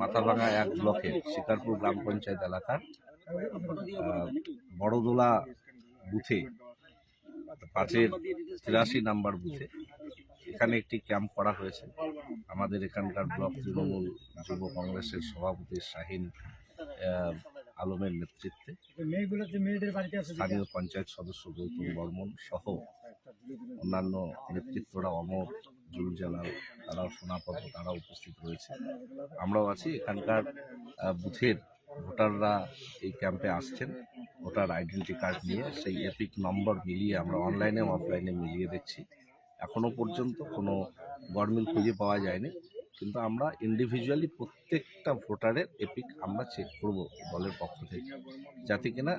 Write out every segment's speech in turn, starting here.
মাথাভাঙা এক ব্লকের শিকারপুর গ্রাম পঞ্চায়েত এলাকার বড়দোলা বুথে, পাঁচের তিরাশি নাম্বার বুথে এখানে একটি ক্যাম্প করা হয়েছে। আমাদের এখানকার ব্লক তৃণমূল যুব কংগ্রেসের সভাপতি শাহিন আলমের নেতৃত্বে। স্থানীয় পঞ্চায়েত সদস্য গৌতম বর্মন সহ অন্যান্য নেতৃত্বরা অমর জুল জালাল তারাও সোনাপদ তারা উপস্থিত রয়েছে। আমরাও আছি। এখানকার বুথের ভোটাররা এই ক্যাম্পে আসছেন। ভোটার আইডেন্টি কার্ড নিয়ে সেই এপিক নম্বর মিলিয়ে আমরা অনলাইনে অফলাইনে মিলিয়ে দেখছি। এখনও পর্যন্ত কোনো গরমিল খুঁজে পাওয়া যায়নি। কিন্তু আমরা ইন্ডিভিজুয়ালি প্রত্যেকটা ভোটারের এপিক আমরা চেক করব দলের পক্ষ থেকে। যাতে কিনা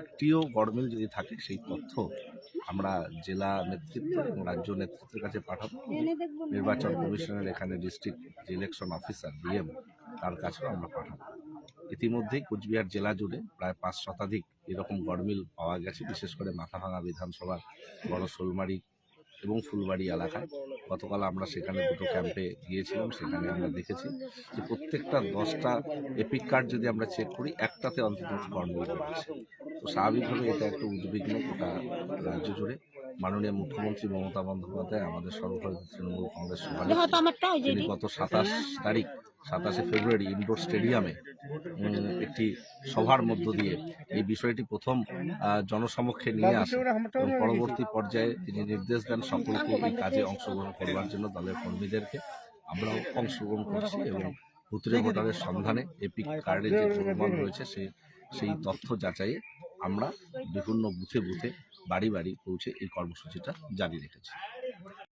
একটিও গরমিল যদি থাকে, সেই তথ্য আমরা জেলা নেতৃত্ব এবং রাজ্য নেতৃত্বের কাছে পাঠাবো। নির্বাচন কমিশনের এখানে ডিস্ট্রিক্ট ইলেকশন অফিসার ডিএম তার কাছেও আমরা পাঠাবো। ইতিমধ্যেই কোচবিহার জেলা জুড়ে প্রায় পাঁচ শতাধিক এরকম গড়মিল পাওয়া গেছে। বিশেষ করে মাথাভাঙা বিধানসভার বড় শোলমারি এবং ফুলবাড়ি এলাকায়। গতকাল আমরা সেখানে দুটো ক্যাম্পে গিয়েছিলাম সেখানে আমরা দেখেছি যে প্রত্যেকটা দশটা এপিক কার্ড যদি আমরা চেক করি একটাতে অন্তত গণ্ডগোল রয়েছে তো স্বাভাবিকভাবে এটা একটু উদ্বিগ্ন গোটা রাজ্য জুড়ে। মাননীয় মুখ্যমন্ত্রী মমতা বন্দ্যোপাধ্যায় আমাদের সর্বভারতীয় তৃণমূল কংগ্রেস সভানেত্রী। হয়তো আমারটা ওই যে তিনি গত সাতাশ তারিখ সাতাশে ফেব্রুয়ারি ইনডোর স্টেডিয়ামে একটি সভার মধ্য দিয়ে এই বিষয়টি প্রথম জনসমক্ষে নিয়ে আসেন এবং পরবর্তী পর্যায়ে তিনি নির্দেশ দেন সকলকে এই কাজে অংশগ্রহণ করবার জন্য দলের কর্মীদেরকে। আমরাও অংশগ্রহণ করছি এবং ভুতুরে ভোটারের সন্ধানে এপিক কার্ডে যে প্রমাণ রয়েছে, সে, সেই তথ্য যাচাইয়ে আমরা বিভিন্ন বুথে বুথে বাড়ি বাড়ি পৌঁছে এই কর্মসূচিটা জারি রেখেছি।